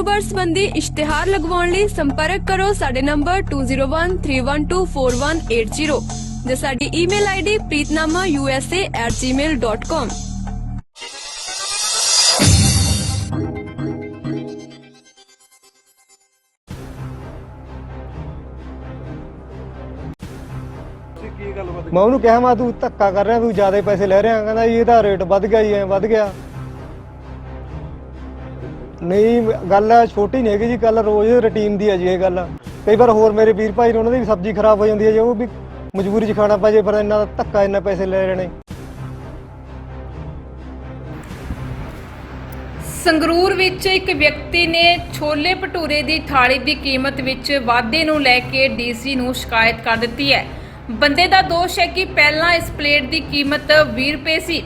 ਕਾਰੋਬਾਰ ਸੰਬੰਧੀ ਇਸ਼ਤਿਹਾਰ ਲਗਵਾਉਣ ਲਈ ਸੰਪਰਕ ਕਰੋ ਸਾਡੇ ਨੰਬਰ 2013124180 ਜਾਂ ਸਾਡੀ ਈਮੇਲ ਆਈਡੀ preetnamausa@gmail.com ਮੈਂ ਉਹਨੂੰ ਕਿਹਾ, ਮੈਂ ਤੂੰ ਧੱਕਾ ਕਰ ਰਿਹਾ, ਤੂੰ ਜ਼ਿਆਦਾ ਪੈਸੇ ਲੈ ਰਿਹਾ, ਕਹਿੰਦਾ ਜੀ, ਇਹਦਾ ਰੇਟ ਵੱਧ ਗਿਆ ਜੀ, ਐ ਵੱਧ ਗਿਆ। ਨਹੀਂ, ਗੱਲ ਛੋਟੀ ਨਹੀਂ ਹੈਗੀ ਜੀ, ਗੱਲ ਰੋਜ਼ ਰੁਟੀਨ ਦੀ ਹੈ ਜੀ ਇਹ ਗੱਲ। ਕਈ ਵਾਰ ਹੋਰ ਮੇਰੇ ਵੀਰ ਭਾਈ ਨੇ ਉਹਨਾਂ ਦੀ ਸਬਜ਼ੀ ਖਰਾਬ ਹੋ ਜਾਂਦੀ ਹੈ ਜੇ, ਉਹ ਵੀ ਮਜਬੂਰੀ 'ਚ ਖਾਣਾ ਪੈ ਜੇ ਫਿਰ ਇੰਨਾ ਧੱਕਾ, ਇੰਨਾ ਪੈਸੇ ਲੈ ਰਹੇ ਨੇ ਸੰਗਰੂਰ ਵਿੱਚ ਇੱਕ ਵਿਅਕਤੀ ਨੇ ਛੋਲੇ ਭਟੂਰੇ ਦੀ ਥਾਲੀ ਦੀ ਕੀਮਤ ਵਿੱਚ ਵਾਧੇ ਨੂੰ ਲੈ ਕੇ ਡੀਸੀ ਨੂੰ ਸ਼ਿਕਾਇਤ ਕਰ ਦਿੱਤੀ ਹੈ। ਬੰਦੇ ਦਾ ਦੋਸ਼ ਹੈ ਕਿ ਪਹਿਲਾਂ ਇਸ ਪਲੇਟ ਦੀ ਕੀਮਤ 20 ਰੁਪਏ ਸੀ।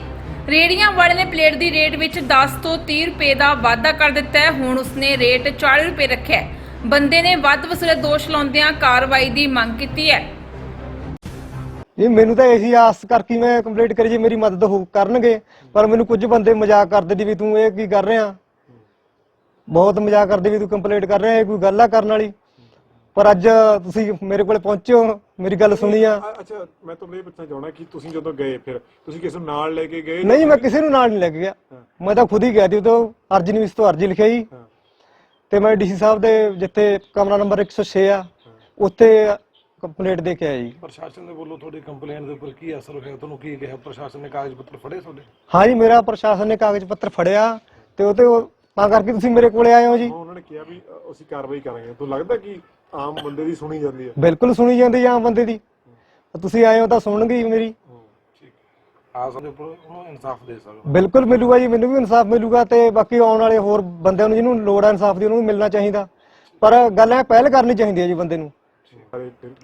ਰੇੜੀਆਂ ਵਾਲੇ ਨੇ ਪਲੇਟ ਦੀ ਰੇਟ ਵਿੱਚ 10 ਤੋਂ 30 ਰੁਪਏ ਦਾ ਵਾਧਾ ਕਰ ਦਿੱਤਾ ਹੈ। ਹੁਣ ਉਸਨੇ ਰੇਟ 40 ਰੁਪਏ ਰੱਖਿਆ ਹੈ। ਬੰਦੇ ਨੇ ਵੱਧ ਵਸੂਲੇ ਦੋਸ਼ ਲਾਉਂਦਿਆਂ ਕਾਰਵਾਈ ਦੀ ਮੰਗ ਕੀਤੀ ਹੈ। ਜੀ ਮੈਨੂੰ ਤਾਂ ਇਹੀ ਆਸ ਕਰਕੇ ਮੈਂ ਕੰਪਲੀਟ ਕਰੀ ਜੀ ਮੇਰੀ ਮਦਦ ਹੋ ਕਰਨਗੇ, ਪਰ ਮੈਨੂੰ ਕੁਝ ਬੰਦੇ ਮਜ਼ਾਕ ਕਰਦੇ ਦੀ ਵੀ ਤੂੰ ਇਹ ਕੀ ਕਰ ਰਿਹਾ? ਬਹੁਤ ਮਜ਼ਾਕ ਕਰਦੇ ਵੀ ਤੂੰ ਕੰਪਲੀਟ ਕਰ ਰਿਹਾ, ਇਹ ਕੋਈ ਗੱਲ ਆ ਕਰਨ ਵਾਲੀ? ਪਰ ਅੱਜ ਤੁਸੀਂ ਮੇਰੇ ਕੋਲ ਪਹੁੰਚੇ ਹੋ। ਮੇਰੀ ਗੱਲ ਸੁਣੀ ਆ। ਅ- ਅੱਛਾ ਮੈਂ ਤੁਹਾਨੂੰ ਇਹ ਪੁੱਛਣਾ ਚਾਹਣਾ ਕਿ ਤੁਸੀਂ ਜਦੋਂ ਗਏ ਫਿਰ ਤੁਸੀਂ ਕਿਸ ਨੂੰ ਨਾਲ ਲੈ ਕੇ ਗਏ ਨਹੀਂ ਮੈਂ ਕਿਸੇ ਨੂੰ ਨਾਲ ਨਹੀਂ ਲੈ ਕੇ ਗਿਆ। ਮੈਂ ਤਾਂ ਖੁਦ ਹੀ ਗਿਆ ਸੀ ਉਦੋਂ ਅਰਜੀ ਨਹੀਂ ਤੋਂ ਅਰਜੀ ਲਿਖਾਈ ਹਾਂ। ਤੇ ਮੈਂ ਡੀਸੀ ਸਾਹਿਬ ਦੇ ਜਿੱਥੇ ਕਮਰਾ ਨੰਬਰ 106 ਆ ਉੱਥੇ ਕੰਪਲੀਟ ਦੇ ਕੇ ਆਇਆ ਜੀ ਪ੍ਰਸ਼ਾਸਨ ਦੇ ਵੱਲੋਂ ਤੁਹਾਡੀ ਕੰਪਲੇਂਟ ਦੇ ਉੱਪਰ ਕੀ ਅਸਰ ਹੋਇਆ? ਤੁਹਾਨੂੰ ਕੀ ਕਿਹਾ? ਪ੍ਰਸ਼ਾਸਨ ਨੇ ਕਾਗਜ਼ ਪੱਤਰ ਫੜੇ ਤੁਹਾਡੇ? ਹਾਂ ਜੀ ਮੇਰਾ ਪ੍ਰਸ਼ਾਸਨ ਨੇ ਕਾਗਜ਼ ਪੱਤਰ ਫੜਿਆ ਤੇ ਉਹ ਤੇ ਉਹ ਤਾਂ ਕਰਕੇ ਤੁਸੀਂ ਮੇਰੇ ਕੋਲੇ ਆਏ ਹੋ ਜੀ। ਉਹਨਾਂ ਨੇ ਕਿਹਾ ਵੀ ਅ, ਅਸੀਂ ਕਾਰਵਾਈ ਕਰਾਂਗੇ। ਤੁਹਾਨੂੰ ਲੱਗਦਾ ਕਿ ਆਮ ਬੰਦੇ ਦੀ ਸੁਣੀ ਜਾਂਦੀ ਹੈ। ਬਿਲਕੁਲ ਸੁਣੀ ਜਾਂਦੀ ਆ ਆਮ ਬੰਦੇ ਦੀ। ਤੁਸੀਂ ਆਏ ਹੋ ਤਾਂ ਸੁਣਨਗੇ ਹੀ ਮੇਰੀ। ਠੀਕ ਹੈ। ਉੱਪਰ ਉਹਨੂੰ ਇਨਸਾਫ ਦੇ ਸਕਦਾ। ਬਿਲਕੁਲ ਮਿਲੂਗਾ ਜੀ ਮੈਨੂੰ ਵੀ ਇਨਸਾਫ ਮਿਲੂਗਾ ਤੇ ਬਾਕੀ ਆਉਣ ਵਾਲੇ ਹੋਰ ਬੰਦਿਆਂ ਨੂੰ ਜਿਹਨੂੰ ਲੋੜ ਆ ਇਨਸਾਫ ਦੀ ਉਹਨੂੰ ਵੀ ਮਿਲਣਾ ਚਾਹੀਦਾ। ਪਰ ਗੱਲ ਇਹ ਪਹਿਲ ਕਰਨੀ ਚਾਹੀਦੀ ਹੈ ਜੀ ਬੰਦੇ ਨੂੰ।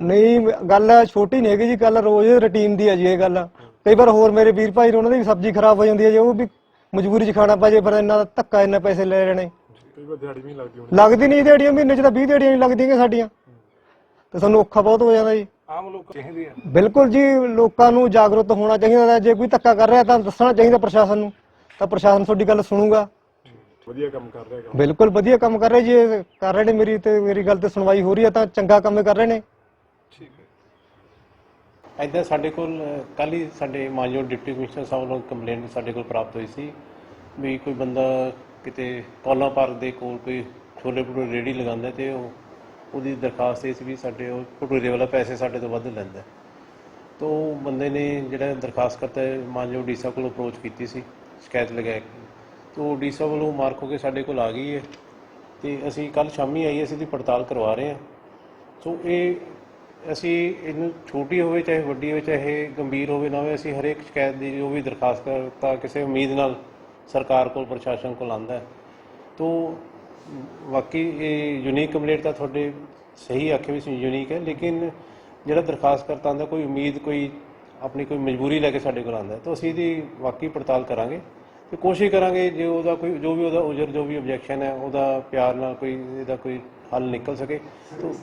ਨਹੀਂ ਗੱਲ ਛੋਟੀ ਨਹੀਂ ਹੈਗੀ ਜੀ ਗੱਲ ਰੋਜ਼ ਰੁਟੀਨ ਦੀ ਹੈ ਜੀ ਇਹ ਗੱਲ। ਕਈ ਵਾਰ ਹੋਰ ਮੇਰੇ ਵੀਰ ਭਾਈ ਨੇ ਉਹਨਾਂ ਦੀ ਸਬਜ਼ੀ ਖਰਾਬ ਹੋ ਜਾਂਦੀ ਹੈ ਜੇ ਉਹ ਵੀ ਮਜਬੂਰੀ 'ਚ ਖਾਣਾ ਪੈ ਜੇ ਫਿਰ ਇੰਨਾ ਧੱਕਾ ਇੰਨਾ ਪੈਸੇ ਲੈ ਨੇ ਕਈ ਵਾਰ ਦਿਹਾੜੀ ਵੀ ਨਹੀਂ ਲੱਗਦੀ ਹੋਣੀ ਲੱਗਦੀ ਨਹੀਂ ਦਿਹਾੜੀਆਂ ਮਹੀਨੇ 'ਚ ਤਾਂ 20 ਦਿਹਾੜੀਆਂ ਨਹੀਂ ਲੱਗਦੀਆਂ ਸਾਡੀਆਂ। ਤੇ ਸਾਨੂੰ ਔਖਾ ਬਹੁਤ ਹੋ ਜਾਂਦਾ ਜੀ। ਆਮ ਲੋਕ ਚਾਹੀਦੇ ਆ। ਬਿਲਕੁਲ ਜੀ ਲੋਕਾਂ ਨੂੰ ਜਾਗਰੂਕ ਹੋਣਾ ਚਾਹੀਦਾ ਹੈ। ਜੇ ਕੋਈ ਧੱਕਾ ਕਰ ਰਿਹਾ ਤਾਂ ਦੱਸਣਾ ਚਾਹੀਦਾ ਪ੍ਰਸ਼ਾਸਨ ਨੂੰ। ਤਾਂ ਪ੍ਰਸ਼ਾਸਨ ਤੁਹਾਡੀ ਗੱਲ ਸੁਣੂਗਾ। ਵਧੀਆ ਕੰਮ ਕਰ ਰਿਹਾ ਕੰਮ। ਬਿਲਕੁਲ ਵਧੀਆ ਕੰਮ ਕਰ ਰਹੇ ਜੀ ਇਹ ਕਰ ਰਹੇ ਨੇ ਮੇਰੀ ਤੇ ਮੇਰੀ ਗੱਲ ਤੇ ਸੁਣਵਾਈ ਹੋ ਰਹੀ ਹੈ ਤਾਂ ਚੰਗਾ ਕੰਮ ਕਰ ਰਹੇ ਨੇ। ਠੀਕ ਹੈ। ਇੱਦਾਂ ਸਾਡੇ ਕੋਲ ਕੱਲ ਹੀ ਸਾਡੇ ਮਾਨਯੋਗ ਡਿਪਟੀ ਕਮਿਸ਼ਨਰ ਸਾਹਿਬ ਵੱਲੋਂ ਕੰਪਲੇਂਟ ਸਾਡੇ ਕੋਲ ਪ੍ਰਾਪਤ ਹੋਈ ਸੀ ਵੀ ਕੋਈ ਬੰਦਾ ਕਿਤੇ ਕੌਲਾ ਪਾਰਕ ਦੇ ਕੋਲ ਕੋਈ ਛੋਲੇ ਭਟੂਰੇ ਰੇੜੀ ਲਗਾਉਂਦਾ ਤੇ ਉਹ ਉਹਦੀ ਦਰਖਾਸਤ ਇਹ ਸੀ ਵੀ ਸਾਡੇ ਉਹ ਭਟੂਰੇ ਵਾਲਾ ਪੈਸੇ ਸਾਡੇ ਤੋਂ ਵੱਧ ਲੈਂਦਾ ਹੈ। ਤਾਂ ਉਹ ਬੰਦੇ ਨੇ ਜਿਹੜਾ ਦਰਖਾਸਤ ਕਰਤਾ ਹੈ ਮਾਨਯੋਗ ਡੀਸਾ ਕੋਲ ਅਪਰੋਚ ਕੀਤੀ ਸੀ, ਸ਼ਿਕਾਇਤ ਲਗਾ ਕੇ ਤਾਂ ਡੀਸਾ ਵੱਲੋਂ ਮਾਰਕ ਹੋ ਕੇ ਸਾਡੇ ਕੋਲ ਆ ਗਈ ਹੈ ਤੇ ਅਸੀਂ ਕੱਲ ਸ਼ਾਮੀ ਆਈ ਅਸੀਂ ਦੀ ਪੜਤਾਲ ਕਰਵਾ ਰਹੇ ਹਾਂ ਸੋ ਇਹ ਅਸੀਂ ਇਹਨੂੰ ਛੋਟੀ ਹੋਵੇ, ਚਾਹੇ ਵੱਡੀ ਹੋਵੇ, ਚਾਹੇ ਗੰਭੀਰ ਹੋਵੇ, ਨਾ ਹੋਵੇ, ਅਸੀਂ ਹਰੇਕ ਸ਼ਿਕਾਇਤ ਦੀ ਜੋ ਵੀ ਦਰਖਾਸਤ ਕਰਤਾ, ਕਿਸੇ ਉਮੀਦ ਨਾਲ ਸਰਕਾਰ ਕੋਲ, ਪ੍ਰਸ਼ਾਸਨ ਕੋਲ ਆਂਦਾ ਹੈ। ਤੋ ਵਾਕਈ ਇਹ ਯੂਨੀਕ ਕੰਪਲੇਂਟ ਤਾਂ ਤੁਹਾਡੇ ਸਹੀ ਆਖੇ ਵੀ ਯੂਨੀਕ ਹੈ, ਲੇਕਿਨ ਜਿਹੜਾ ਦਰਖਾਸਤ ਕਰਤਾ ਆਂਦਾ ਕੋਈ ਉਮੀਦ, ਕੋਈ ਆਪਣੀ ਕੋਈ ਮਜਬੂਰੀ ਲੈ ਕੇ ਸਾਡੇ ਕੋਲ ਆਂਦਾ ਤਾਂ ਅਸੀਂ ਇਹਦੀ ਵਾਕਈ ਪੜਤਾਲ ਕਰਾਂਗੇ ਤੇ ਕੋਸ਼ਿਸ਼ ਕਰਾਂਗੇ ਜੇ ਉਹਦਾ ਕੋਈ, ਜੋ ਵੀ ਉਹਦਾ ਉਜਰ, ਜੋ ਵੀ ਆਬਜੈਕਸ਼ਨ ਹੈ, ਉਹਦਾ ਪਿਆਰ ਨਾਲ ਕੋਈ, ਇਹਦਾ ਕੋਈ ਹੱਲ ਨਿਕਲ ਸਕੇ। ਤੋ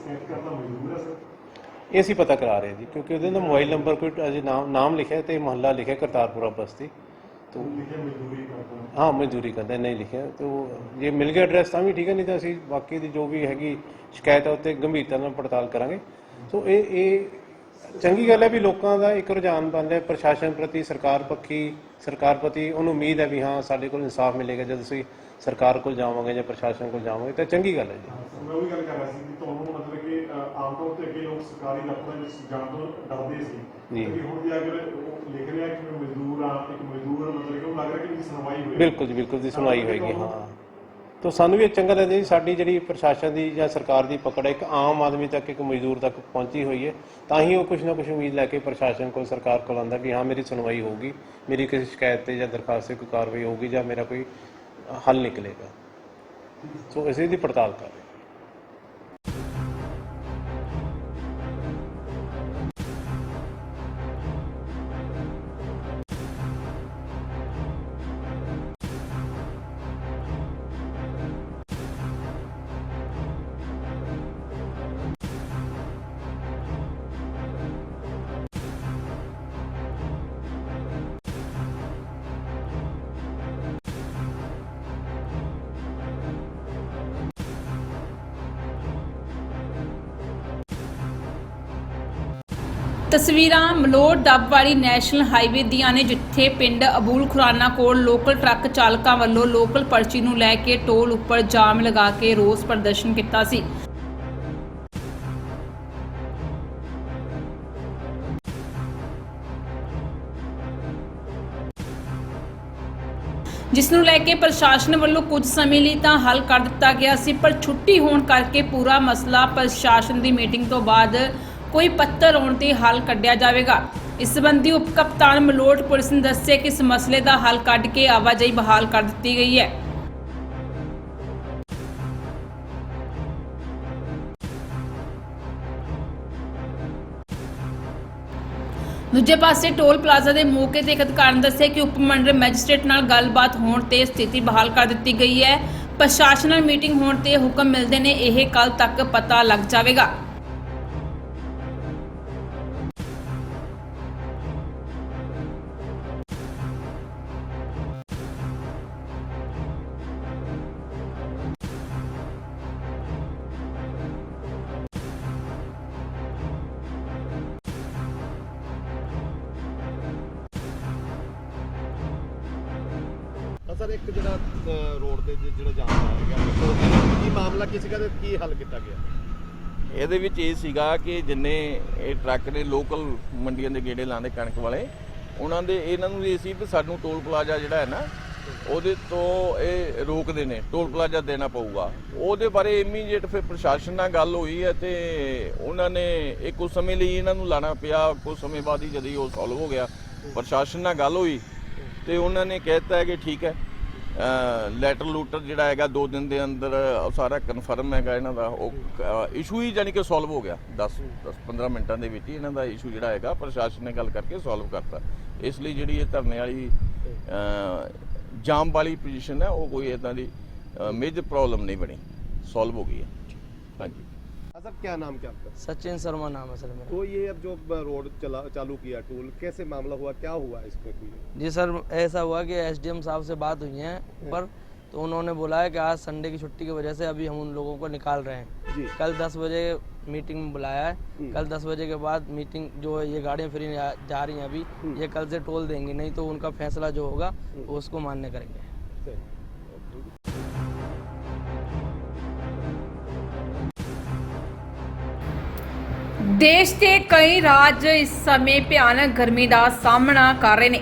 ਇਹ ਅਸੀਂ ਪਤਾ ਕਰਾ ਰਹੇ ਜੀ, ਕਿਉਂਕਿ ਉਹਦੇ ਨਾਲ ਮੋਬਾਈਲ ਨੰਬਰ ਕੋਈ ਅਜੇ ਨਾਮ ਨਾਮ ਲਿਖਿਆ ਤੇ ਮਹੱਲਾ ਲਿਖਿਆ ਕਰਤਾਰਪੁਰਾ ਬਸਤੀ ਤੋਂ ਹਾਂ ਮਜ਼ਦੂਰੀ ਕਰਦਾ ਨਹੀਂ ਲਿਖਿਆ। ਤੋਂ ਜੇ ਮਿਲ ਗਿਆ ਐਡਰੈਸ ਤਾਂ ਵੀ ਠੀਕ ਹੈ ਨਹੀਂ ਤਾਂ ਅਸੀਂ ਬਾਕੀ ਦੀ ਜੋ ਵੀ ਹੈਗੀ ਸ਼ਿਕਾਇਤ ਹੈ ਉੱਤੇ ਗੰਭੀਰਤਾ ਨਾਲ ਪੜਤਾਲ ਕਰਾਂਗੇ। ਸੋ ਇਹ ਇਹ ਚੰਗੀ ਗੱਲ ਹੈ ਵੀ ਲੋਕਾਂ ਦਾ ਇੱਕ ਰੁਝਾਨ ਬਣ ਰਿਹਾ ਪ੍ਰਸ਼ਾਸਨ ਪ੍ਰਤੀ ਸਰਕਾਰ ਪੱਖੀ ਸਰਕਾਰ ਪ੍ਰਤੀ ਉਹਨੂੰ ਉਮੀਦ ਹੈ ਵੀ ਹਾਂ ਸਾਡੇ ਕੋਲ ਇਨਸਾਫ ਮਿਲੇਗਾ ਜਦ ਅਸੀਂ ਸਰਕਾਰ ਕੋਲ ਜਾਵਾਂਗੇ ਜਾਂ ਪ੍ਰਸ਼ਾਸਨ ਕੋਲ ਜਾਵਾਂਗੇ ਤਾਂ ਚੰਗੀ ਗੱਲ ਹੈ ਜੀ। ਮੈਂ ਉਹ ਵੀ ਗੱਲ ਕਰ ਰਿਹਾ ਸੀ ਕਿ ਤੁਹਾਨੂੰ ਆਮ ਤੌਰ ਤੇ ਅੱਗੇ ਲੋਕ ਸਰਕਾਰੀ ਦਫ਼ਤਰਾਂ ਵਿੱਚ ਜਾਣ ਤੋਂ ਡਰਦੇ ਸੀ। ਜੀ। ਕਿ ਹੁਣ ਜੇ ਅਗਰ ਉਹ ਲਿਖ ਰਿਹਾ ਕਿ ਮੈਂ ਮਜ਼ਦੂਰ ਆ ਇੱਕ ਮਜ਼ਦੂਰ ਮਤਲਬ ਕਿ ਉਹ ਲੱਗ ਰਿਹਾ ਕਿ ਮੇਰੀ ਸੁਣਵਾਈ ਹੋਈ ਬਿਲਕੁਲ ਜੀ ਬਿਲਕੁਲ ਦੀ ਸੁਣਵਾਈ ਹੋਏਗੀ ਹਾਂ। ਤਾਂ ਸਾਨੂੰ ਵੀ ਚੰਗਾ ਲੱਗਦਾ ਜੀ ਸਾਡੀ ਜਿਹੜੀ ਪ੍ਰਸ਼ਾਸਨ ਦੀ ਜਾਂ ਸਰਕਾਰ ਦੀ ਪਕੜ ਹੈ ਇੱਕ ਆਮ ਆਦਮੀ ਤੱਕ ਇੱਕ ਮਜ਼ਦੂਰ ਤੱਕ ਪਹੁੰਚੀ ਹੋਈ ਹੈ ਤਾਂ ਹੀ ਉਹ ਕੁਝ ਨਾ ਕੁਝ ਉਮੀਦ ਲੈ ਕੇ ਪ੍ਰਸ਼ਾਸਨ ਕੋਲ ਸਰਕਾਰ ਕੋਲ ਆਉਂਦਾ ਵੀ ਹਾਂ ਮੇਰੀ ਸੁਣਵਾਈ ਹੋਊਗੀ ਮੇਰੀ ਕਿਸੇ ਸ਼ਿਕਾਇਤ ਤੇ ਜਾਂ ਦਰਖਾਸਤ ਤੇ ਕੋਈ ਕਾਰਵਾਈ ਹੋਊਗੀ ਜਾਂ ਮੇਰਾ ਕੋਈ ਹੱਲ ਨਿਕਲੇਗਾ। ਸੋ ਅਸੀਂ ਦੀ ਪੜਤਾਲ ਕਰ ਰਹੇ ਤਸਵੀਰਾਂ ਮਲੋੜ ਡੱਬ ਵਾਲੀ ਨੈਸ਼ਨਲ ਹਾਈਵੇ ਦੀਆਂ ਨੇ, ਜਿੱਥੇ ਪਿੰਡ ਅਬੂਲ ਖੁਰਾਨਾ ਕੋਲ ਲੋਕਲ ਟਰੱਕ ਚਾਲਕਾਂ ਵੱਲੋਂ ਲੋਕਲ ਪਰਚੀ ਨੂੰ ਲੈ ਕੇ ਟੋਲ ਉੱਪਰ ਜਾਮ ਲਗਾ ਕੇ ਰੋਸ ਪ੍ਰਦਰਸ਼ਨ ਕੀਤਾ ਸੀ। ਜਿਸ ਨੂੰ ਲੈ ਕੇ ਪ੍ਰਸ਼ਾਸਨ ਵੱਲੋਂ ਕੁਝ ਸਮੇਂ ਲਈ ਤਾਂ ਹੱਲ ਕਰ ਦਿੱਤਾ ਗਿਆ ਸੀ, ਪਰ ਛੁੱਟੀ ਹੋਣ ਕਰਕੇ ਪੂਰਾ ਮਸਲਾ ਪ੍ਰਸ਼ਾਸਨ ਦੀ ਮੀਟਿੰਗ ਤੋਂ ਬਾਅਦ ਕੋਈ ਪੱਤਰ ਆਉਣ ਤੇ ਹੱਲ ਕੱਢਿਆ ਜਾਵੇਗਾ। ਇਸ ਸੰਬੰਧੀ ਉਪ ਕਪਤਾਨ ਮਲੋਟ ਪੁਲਿਸ ਨੇ ਦੱਸਿਆ ਕਿ ਇਸ ਮਸਲੇ ਦਾ ਹੱਲ ਕੱਢ ਕੇ ਆਵਾਜਾਈ ਬਹਾਲ ਕਰ ਦਿੱਤੀ ਗਈ ਹੈ। ਦੂਜੇ ਪਾਸੇ ਟੋਲ ਪਲਾਜ਼ਾ ਦੇ ਮੌਕੇ ਤੇ ਇੱਕ ਅਧਿਕਾਰੀ ਨੇ ਦੱਸਿਆ ਕਿ ਉਪ ਮੰਡਲ ਮੈਜਿਸਟ੍ਰੇਟ ਨਾਲ ਗੱਲਬਾਤ ਹੋਣ ਤੇ ਸਥਿਤੀ ਬਹਾਲ ਕਰ ਦਿੱਤੀ ਗਈ ਹੈ। ਪ੍ਰਸ਼ਾਸਨ ਨਾਲ ਮੀਟਿੰਗ ਹੋਣ ਤੇ ਹੁਕਮ ਮਿਲਦੇ ਨੇ, ਇਹ ਕੱਲ ਤੱਕ ਪਤਾ ਲੱਗ ਜਾਵੇਗਾ। ਮਾਮਲਾ ਕੀ ਸੀਗਾ ਤੇ ਕੀ ਹੱਲ ਕੀਤਾ ਗਿਆ? ਇਹਦੇ ਵਿੱਚ ਇਹ ਸੀਗਾ ਕਿ ਜਿੰਨੇ ਇਹ ਟਰੱਕ ਨੇ ਲੋਕਲ ਮੰਡੀਆਂ ਦੇ ਗੇੜੇ ਲਾਉਂਦੇ ਕਣਕ ਵਾਲੇ, ਉਹਨਾਂ ਦੇ ਇਹਨਾਂ ਨੂੰ ਇਹ ਸੀ ਕਿ ਸਾਨੂੰ ਟੋਲ ਪਲਾਜ਼ਾ ਜਿਹੜਾ ਹੈ ਨਾ, ਉਹਦੇ ਤੋਂ ਇਹ ਰੋਕਦੇ ਨੇ, ਟੋਲ ਪਲਾਜ਼ਾ ਦੇਣਾ ਪਊਗਾ। ਉਹਦੇ ਬਾਰੇ ਇਮੀਡੀਏਟ ਫਿਰ ਪ੍ਰਸ਼ਾਸਨ ਨਾਲ ਗੱਲ ਹੋਈ ਹੈ ਤੇ ਉਹਨਾਂ ਨੇ ਇਹ ਕੁਝ ਸਮੇਂ ਲਈ ਇਹਨਾਂ ਨੂੰ ਲਾਣਾ ਪਿਆ ਕੁਝ ਸਮੇਂ ਬਾਅਦ ਹੀ ਜਦੋਂ ਉਹ ਸੋਲਵ ਹੋ ਗਿਆ, ਪ੍ਰਸ਼ਾਸਨ ਨਾਲ ਗੱਲ ਹੋਈ ਤੇ ਉਹਨਾਂ ਨੇ ਕਹਿਤਾ ਹੈ ਕਿ ਠੀਕ ਹੈ। ਲੈਟਰ ਲੂਟਰ ਜਿਹੜਾ ਹੈਗਾ 2 ਦਿਨ ਦੇ ਅੰਦਰ ਸਾਰਾ ਕਨਫਰਮ ਹੈਗਾ ਇਹਨਾਂ ਦਾ। ਉਹ ਇਸ਼ੂ ਹੀ ਜਾਨੀ ਕਿ ਸੋਲਵ ਹੋ ਗਿਆ। 10 10 15 ਮਿੰਟਾਂ ਦੇ ਵਿੱਚ ਹੀ ਇਹਨਾਂ ਦਾ ਇਸ਼ੂ ਜਿਹੜਾ ਹੈਗਾ, ਪ੍ਰਸ਼ਾਸਨ ਨੇ ਗੱਲ ਕਰਕੇ ਸੋਲਵ ਕਰਤਾ। ਇਸ ਲਈ ਜਿਹੜੀ ਇਹ ਧਰਨੇ ਵਾਲੀ ਜਾਮ ਵਾਲੀ ਪੋਜੀਸ਼ਨ ਹੈ, ਉਹ ਕੋਈ ਇਦਾਂ ਦੀ ਮੇਜਰ ਪ੍ਰੋਬਲਮ ਨਹੀਂ ਬਣੀ। ਸੋਲਵ ਹੋ ਗਈ ਹੈ। ਹਾਂਜੀ। सर क्या नाम क्या आपका? सचिन शर्मा नाम है सर मेरा। तो ये अब जो रोड चला चालू किया टूल कैसे मामला हुआ क्या हुआ इसमें कोई जी सर ऐसा हुआ कि एसडीएम साहब से बात हुई है पर तो उन्होंने बोला है कि आज संडे की छुट्टी की वजह से अभी हम उन लोगों को निकाल रहे हैं। जी। कल 10 बजे मीटिंग में बुलाया है। कल 10 बजे के बाद मीटिंग जो है ये गाड़ियाँ फ्री जा रही हैं अभी ये कल से टोल देंगे नहीं तो उनका फैसला जो होगा वो उसको मान्य करेंगे। ਦੇਸ਼ ਦੇ ਕਈ ਰਾਜ ਇਸ ਸਮੇਂ ਭਿਆਨਕ ਗਰਮੀ ਦਾ ਸਾਹਮਣਾ ਕਰ ਰਹੇ ਨੇ।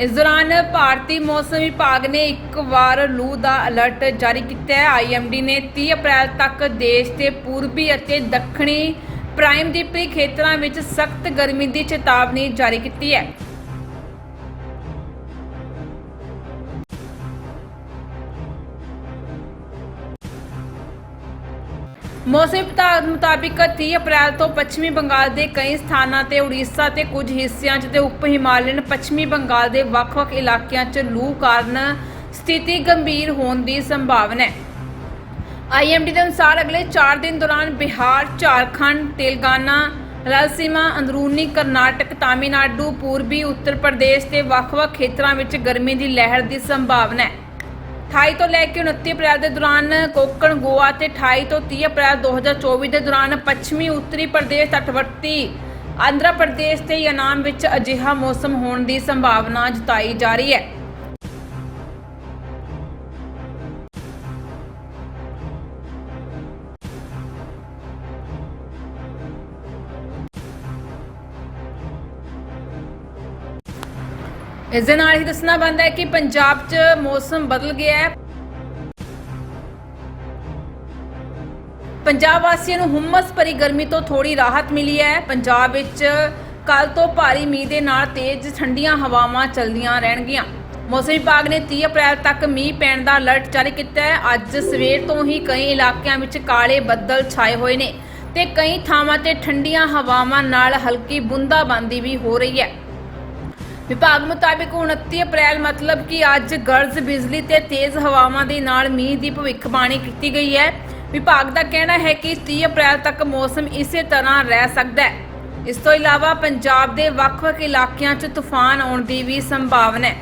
ਇਸ ਦੌਰਾਨ ਭਾਰਤੀ ਮੌਸਮ ਵਿਭਾਗ ਨੇ ਇੱਕ ਵਾਰ ਲੂ ਦਾ ਅਲਰਟ ਜਾਰੀ ਕੀਤਾ ਹੈ। ਆਈਐਮਡੀ ਨੇ 30 ਅਪ੍ਰੈਲ ਤੱਕ ਦੇਸ਼ ਦੇ ਪੂਰਬੀ ਅਤੇ ਦੱਖਣੀ ਪ੍ਰਾਇਮਦੀਪੀ ਖੇਤਰਾਂ ਵਿੱਚ ਸਖਤ ਗਰਮੀ ਦੀ ਚੇਤਾਵਨੀ ਜਾਰੀ ਕੀਤੀ ਹੈ। ਮੌਸਮ ਵਿਭਾਗ ਮੁਤਾਬਿਕ 30 ਅਪ੍ਰੈਲ ਤੋਂ ਪੱਛਮੀ ਬੰਗਾਲ ਦੇ ਕਈ ਸਥਾਨਾਂ ਤੇ ਉੜੀਸਾ ਤੇ ਕੁਝ ਹਿੱਸਿਆਂ 'ਚ ਤੇ ਉਪ ਹਿਮਾਲਯਨ ਪੱਛਮੀ ਬੰਗਾਲ ਦੇ ਵੱਖ-ਵੱਖ ਇਲਾਕਿਆਂ 'ਚ ਲੂ ਕਾਰਨ ਸਥਿਤੀ ਗੰਭੀਰ ਹੋਣ ਦੀ ਸੰਭਾਵਨਾ ਹੈ। ਆਈਐਮਡੀ ਦੇ ਅਨੁਸਾਰ ਅਗਲੇ 4 ਦਿਨ ਦੌਰਾਨ ਬਿਹਾਰ, ਝਾਰਖੰਡ, ਤੇਲੰਗਾਨਾ, ਰਾਇਲਸੀਮਾ, ਅੰਦਰੂਨੀ ਕਰਨਾਟਕ, ਤਾਮਿਲਨਾਡੂ, ਪੂਰਬੀ ਉੱਤਰ ਪ੍ਰਦੇਸ਼ ਤੇ ਵੱਖ-ਵੱਖ ਖੇਤਰਾਂ ਵਿੱਚ ਗਰਮੀ ਦੀ ਲਹਿਰ ਦੀ ਸੰਭਾਵਨਾ ਹੈ। 28 ਤੋਂ ਲੈ ਕੇ 29 ਅਪ੍ਰੈਲ ਦੇ ਦੌਰਾਨ ਕੋਕਣ, ਗੋਆ ਤੇ 28 ਤੋਂ 30 ਅਪ੍ਰੈਲ 2024 ਦੇ ਦੌਰਾਨ ਪੱਛਮੀ ਉੱਤਰੀ ਪ੍ਰਦੇਸ਼ ਤਟਵਰਤੀ, ਆਂਧਰਾ ਪ੍ਰਦੇਸ਼ ਤੇ ਯਨਾਮ ਵਿੱਚ ਅਜਿਹਾ ਮੌਸਮ ਹੋਣ ਦੀ ਸੰਭਾਵਨਾ ਜਤਾਈ ਜਾ ਰਹੀ ਹੈ। ਇਸ ਦੇ ਨਾਲ ਹੀ ਦੱਸਣਾ ਬਣਦਾ ਹੈ ਕਿ ਪੰਜਾਬ 'ਚ ਮੌਸਮ ਬਦਲ ਗਿਆ ਹੈ। ਪੰਜਾਬ ਵਾਸੀਆਂ ਨੂੰ ਹੁਮਸ ਭਰੀ ਗਰਮੀ ਤੋਂ ਥੋੜੀ ਰਾਹਤ ਮਿਲੀ ਹੈ। ਪੰਜਾਬ ਵਿੱਚ ਕੱਲ ਤੋਂ ਭਾਰੀ ਮੀਂਹ ਦੇ ਨਾਲ ਤੇਜ਼ ਠੰਡੀਆਂ ਹਵਾਵਾਂ ਚੱਲਦੀਆਂ ਰਹਿਣਗੀਆਂ। ਮੌਸਮ ਵਿਭਾਗ ਨੇ 30 ਅਪ੍ਰੈਲ ਤੱਕ ਮੀਂਹ ਪੈਣ ਦਾ ਅਲਰਟ ਜਾਰੀ ਕੀਤਾ ਹੈ। ਅੱਜ ਸਵੇਰ ਤੋਂ ਹੀ ਕਈ ਇਲਾਕਿਆਂ ਵਿੱਚ ਕਾਲੇ ਬੱਦਲ ਛਾਏ ਹੋਏ ਨੇ ਤੇ ਕਈ ਥਾਵਾਂ ਤੇ ਠੰਡੀਆਂ ਹਵਾਵਾਂ ਨਾਲ ਹਲਕੀ ਬੂੰਦਾਬਾਂਦੀ ਵੀ ਹੋ ਰਹੀ ਹੈ। ਵਿਭਾਗ ਮੁਤਾਬਿਕ 29 ਅਪ੍ਰੈਲ ਮਤਲਬ ਕਿ ਅੱਜ ਗਰਜ ਬਿਜਲੀ ਤੇ ਤੇਜ਼ ਹਵਾਵਾਂ ਦੇ ਨਾਲ ਮੀਂਹ ਦੀ ਭਵਿੱਖਬਾਣੀ ਕੀਤੀ ਗਈ ਹੈ। ਵਿਭਾਗ ਦਾ ਕਹਿਣਾ ਹੈ ਕਿ 30 ਅਪ੍ਰੈਲ ਤੱਕ ਮੌਸਮ ਇਸੇ ਤਰ੍ਹਾਂ ਰਹਿ ਸਕਦਾ ਹੈ। ਇਸ ਤੋਂ ਇਲਾਵਾ ਪੰਜਾਬ ਦੇ ਵੱਖ-ਵੱਖ ਇਲਾਕਿਆਂ 'ਚ ਤੂਫਾਨ ਆਉਣ ਦੀ ਵੀ ਸੰਭਾਵਨਾ ਹੈ।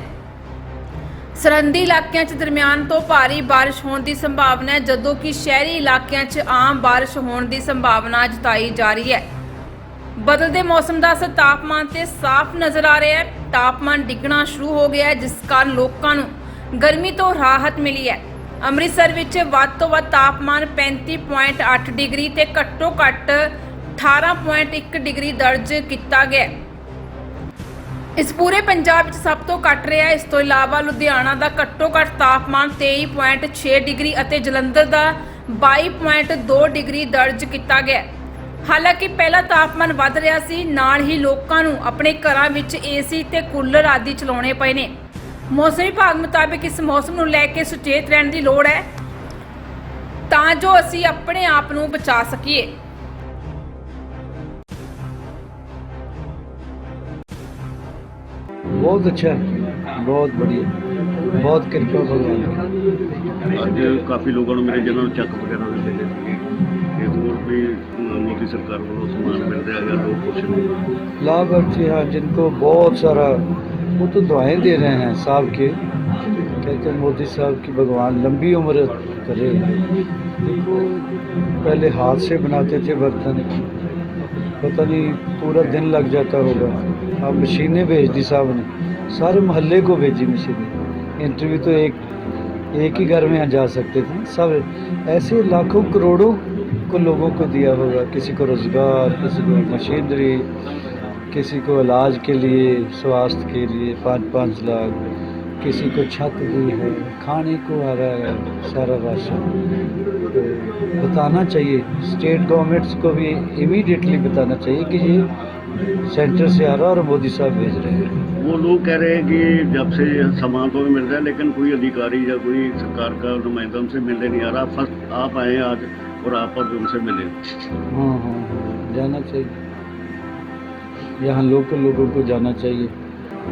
ਸਰਹੱਦੀ ਇਲਾਕਿਆਂ 'ਚ ਦਰਮਿਆਨ ਤੋਂ ਭਾਰੀ ਬਾਰਿਸ਼ ਹੋਣ ਦੀ ਸੰਭਾਵਨਾ ਹੈ, ਜਦੋਂ ਕਿ ਸ਼ਹਿਰੀ ਇਲਾਕਿਆਂ 'ਚ ਆਮ ਬਾਰਿਸ਼ ਹੋਣ ਦੀ ਸੰਭਾਵਨਾ ਜਤਾਈ ਜਾ ਰਹੀ ਹੈ। ਬਦਲਦੇ ਮੌਸਮ ਦਾ ਅਸਰ ਤਾਪਮਾਨ ਤੇ ਸਾਫ਼ ਨਜ਼ਰ ਆ ਰਿਹਾ ਹੈ। ਤਾਪਮਾਨ ਡਿੱਗਣਾ ਸ਼ੁਰੂ ਹੋ ਗਿਆ ਹੈ, ਜਿਸ ਕਾਰਨ ਲੋਕਾਂ ਨੂੰ ਗਰਮੀ ਤੋਂ ਰਾਹਤ ਮਿਲੀ ਹੈ। ਅੰਮ੍ਰਿਤਸਰ ਵਿੱਚ ਵੱਧ ਤੋਂ ਵੱਧ ਤਾਪਮਾਨ 35.8 ਡਿਗਰੀ ਤੇ ਘੱਟੋ ਘੱਟ 18.1 ਡਿਗਰੀ ਦਰਜ ਕੀਤਾ ਗਿਆ ਇਸ ਪੂਰੇ ਪੰਜਾਬ ਵਿੱਚ ਸਭ ਤੋਂ ਘੱਟ ਰਿਹਾ ਇਸ ਤੋਂ ਇਲਾਵਾ ਲੁਧਿਆਣਾ ਦਾ ਘੱਟੋ ਘੱਟ ਤਾਪਮਾਨ 23.6 ਡਿਗਰੀ ਅਤੇ ਜਲੰਧਰ ਦਾ 22.2 ਡਿਗਰੀ ਦਰਜ ਕੀਤਾ ਗਿਆ ਹਾਲਾਂਕਿ ਪਹਿਲਾ ਤਾਪਮਾਨ ਵੱਧ ਰਿਹਾ ਸੀ ਨਾਲ ਹੀ ਲੋਕਾਂ ਨੂੰ ਆਪਣੇ ਘਰਾਂ ਵਿੱਚ ਏਸੀ ਤੇ ਕੂਲਰ ਆਦਿ ਚਲਾਉਣੇ ਪਏ ਨੇ ਮੌਸਮ ਵਿਭਾਗ ਮੁਤਾਬਿਕ ਇਸ ਮੌਸਮ ਨੂੰ ਲੈ ਕੇ ਸੁਚੇਤ ਰਹਿਣ ਦੀ ਲੋੜ ਹੈ ਤਾਂ ਜੋ ਅਸੀਂ ਆਪਣੇ ਆਪ ਨੂੰ ਬਚਾ ਸਕੀਏ बहुत अच्छा है बहुत बढ़िया बहुत कृपा भगवान की ਅੱਜ ਕਾਫੀ ਲੋਕਾਂ ਨੂੰ ਮੇਰੇ ਜਿਹਨਾਂ ਨੂੰ ਚੱਕ ਵਗੈਰਾ ਵੀ ਮਿਲੇ ਸੀਗੇ ਤੇ ਹੋਰ ਵੀ ਅ, ਮੋਦੀ ਸਰਕਾਰ ਵੱਲੋਂ ਸਮਾਨ ਮਿਲ ਰਿਹਾ ਹੈਗਾ ਲੋਕ ਖੁਸ਼ ਨੇ लाभार्थी हाँ जिनको बहुत सारा वो तो दुआएं दे रहे हैं साहब के कहते हैं मोदी साहब की भगवान लंबी उम्र करे देखो पहले हाथ से बनाते थे बर्तन पता नहीं पूरा दिन लग जाता होगा अब मशीनें भेज दी साहब ने सारे मोहल्ले को भेजी मशीनें इंटरव्यू तो एक एक ही घर में जा सकते थे सब ऐसे लाखों करोड़ों को लोगों को दिया होगा, किसी को रोज़गार, किसी को मशीनरी, किसी को इलाज के लिए, स्वास्थ्य के लिए पाँच पाँच लाख, किसी को छत दी है, खाने को आ रहा है सारा राशन। तो बताना चाहिए स्टेट गवर्नमेंट्स को भी इमीडिएटली बताना चाहिए कि ये सेंटर से आ रहा और मोदी साहब भेज रहे हैं। वो लोग कह रहे हैं कि जब से सामान तो भी मिल रहा है लेकिन कोई अधिकारी या कोई सरकार का नुमाइंदा उनसे मिलने नहीं आ रहा। फ़र्स्ट आप आए आज और आप पर उनसे मिले। हाँ हाँ हाँ जाना चाहिए। यहाँ लोकल लोगों को जाना चाहिए।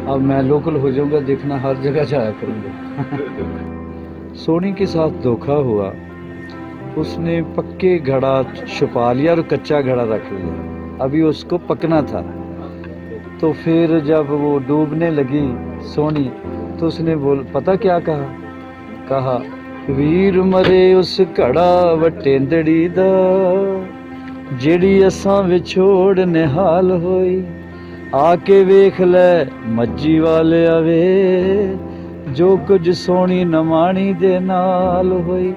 अब मैं लोकल हो जाऊँगा, देखना हर जगह जाया करूँगा। सोनी के साथ धोखा हुआ। उसने पक्के घड़ा छुपा लिया और कच्चा घड़ा रख लिया। अभी उसको पकना था। तो फिर जब वो डूबने लगी सोनी तो उसने बोल, पता क्या कहा? कहा ਵੀਰ ਮਰੇ ਉਸ ਘੜਾ ਵਟੇਂਦੜੀ ਦਾ, ਜਿਹੜੀ ਅਸਾਂ ਵਿਛੋੜ ਨਿਹਾਲ ਹੋਈ। ਆ ਕੇ ਵੇਖ ਲੈ ਮੱਜੀ ਵਾਲੇ ਆਵੇ, ਜੋ ਕੁਝ ਸੋਹਣੀ ਨਮਾਣੀ ਦੇ ਨਾਲ ਹੋਈ।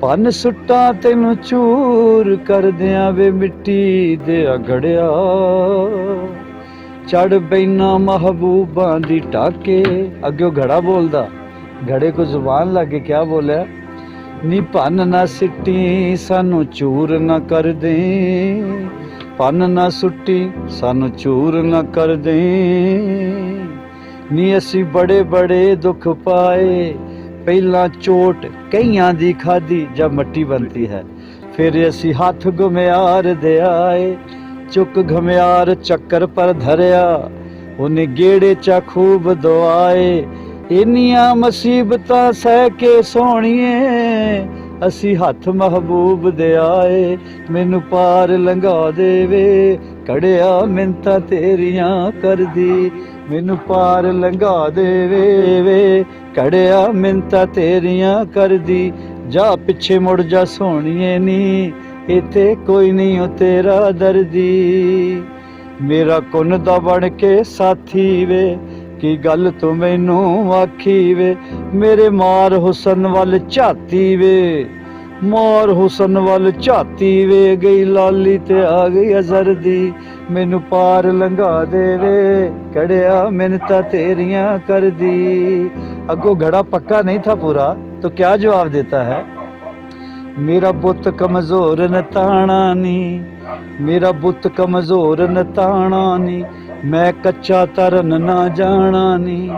ਪੰਨ ਸੁੱਟਾਂ ਤੈਨੂੰ ਚੂਰ ਕਰਦਿਆਂ ਵੇ ਮਿੱਟੀ ਦੇ ਅਗੜਿਆ। ਚੜ ਬੈਨਾ ਮਹਬੂਬਾਂ ਦੀ ਟਾਕੇ ਅੱਗੇ ਘੜਾ ਬੋਲਦਾ ਘੜੇ ਕੋ ਜ਼ੁਬਾਨ ਲੱਗੇ ਕਿਆ ਬੋਲਿਆ? ਨੀ ਭੰਨ ਨਾ ਸਿੱਟੀ, ਸਾਨੂੰ ਚੂਰ ਨਾ ਕਰ ਦੇ। ਭੰਨ ਨਾ ਸੁੱਟੀ, ਸਾਨੂੰ ਚੂਰ ਨਾ ਕਰ ਦੇ। ਨੀ ਅਸੀਂ ਬੜੇ ਬੜੇ ਦੁੱਖ ਪਾਏ, ਪਹਿਲਾਂ ਚੋਟ ਕਈਆਂ ਦੀ ਖਾਦੀ ਜਾਂ ਮੱਟੀ ਬਣਦੀ ਹੈ। ਫਿਰ ਅਸੀਂ ਹੱਥ ਗੁਮਿਆਰ ਦੇ ਆਏ ਚੁੱਕ ਘਮਿਆਰ ਚੱਕਰ ਪਰ ਧਰਿਆ। ਉਹਨੇ ਗੇੜੇ ਚਾ ਖੂਬ ਦਵਾਏ ਇੰਨੀਆਂ ਮੁਸੀਬਤਾਂ ਸਹਿ ਕੇ ਸੋਹਣੀਏ, ਅਸੀਂ ਹੱਥ ਮਹਬੂਬ ਦੇ ਆਏ, ਮੈਨੂੰ ਪਾਰ ਲੰਘਾ ਦੇਵੇ, ਕੜਿਆ ਮਿੰਤਾ ਤੇਰੀਆਂ ਕਰਦੀ, ਮੈਨੂੰ ਪਾਰ ਲੰਘਾ ਦੇਵੇ ਵੇ ਕੜਿਆ ਮਿੰਤਾ ਤੇਰੀਆਂ ਕਰਦੀ, ਜਾ ਪਿੱਛੇ ਮੁੜ ਜਾ ਸੋਹਣੀਏ ਨੀ, ਇਥੇ ਕੋਈ ਨਹੀਂ ਉਹ ਤੇਰਾ ਦਰਦੀ। ਮੇਰਾ ਕੁਨ ਦਾ ਬਣ ਕੇ ਸਾਥੀ ਵੇ ਕੀ ਗੱਲ ਤੂੰ ਮੈਨੂੰ ਆਖੀ ਵੇ ਮੇਰੇ ਮਾਰ ਹੁਸਨ ਵੱਲ ਝਾਤੀ ਵੇ ਮਾਰ ਹੁਸਨ ਵੱਲ ਝਾਤੀ ਵੇ ਗਈ ਲਾਲੀ ਤੇ ਆ ਗਈ ਅਜ਼ਰ ਦੀ। ਮੈਨੂੰ ਪਾਰ ਲੰਘਾ ਦੇ ਵੇ ਕੜਿਆ ਮਿੰਤਾ ਤੇਰੀਆਂ ਕਰਦੀ। ਅੱਗੋ ਘੜਾ ਪੱਕਾ ਨਹੀਂ ਥਾ ਪੂਰਾ, ਤੋ ਕਿਆ ਜਵਾਬ ਦਿੱਤਾ ਹੈ? ਮੇਰਾ ਬੁੱਤ ਕਮਜ਼ੋਰ ਨਤਾਣਾ ਨਹੀਂ ਮੇਰਾ ਬੁੱਤ ਕਮਜ਼ੋਰ ਨਤਾਣਾ ਨਹੀਂ ਮੈਂ ਕੱਚਾ ਤਰਨ ਨਾ ਜਾਣਾ ਨੀ,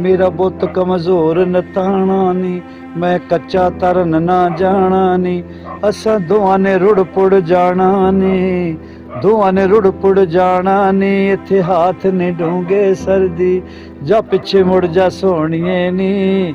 ਮੇਰਾ ਬੁੱਤ ਕਮਜ਼ੋਰ ਨਤਾਣਾ ਨੀ, ਮੈਂ ਕੱਚਾ ਤਰਨ ਨਾ ਜਾਣਾ ਨੀ, ਅਸਾਂ ਦੋਵਾਂ ਨੇ ਰੁੜ ਪੁੜ ਜਾਣਾ ਨੀ ਦੋਵਾਂ ਨੇ ਰੁੜ ਪੁੜ ਜਾਣਾ ਨੀ, ਇੱਥੇ ਹੱਥ ਨਹੀਂ ਡੂੰਗੇ ਸਰਦੀ, ਜਾਂ ਪਿੱਛੇ ਮੁੜ ਜਾ ਸੋਣੀਏ ਨੀ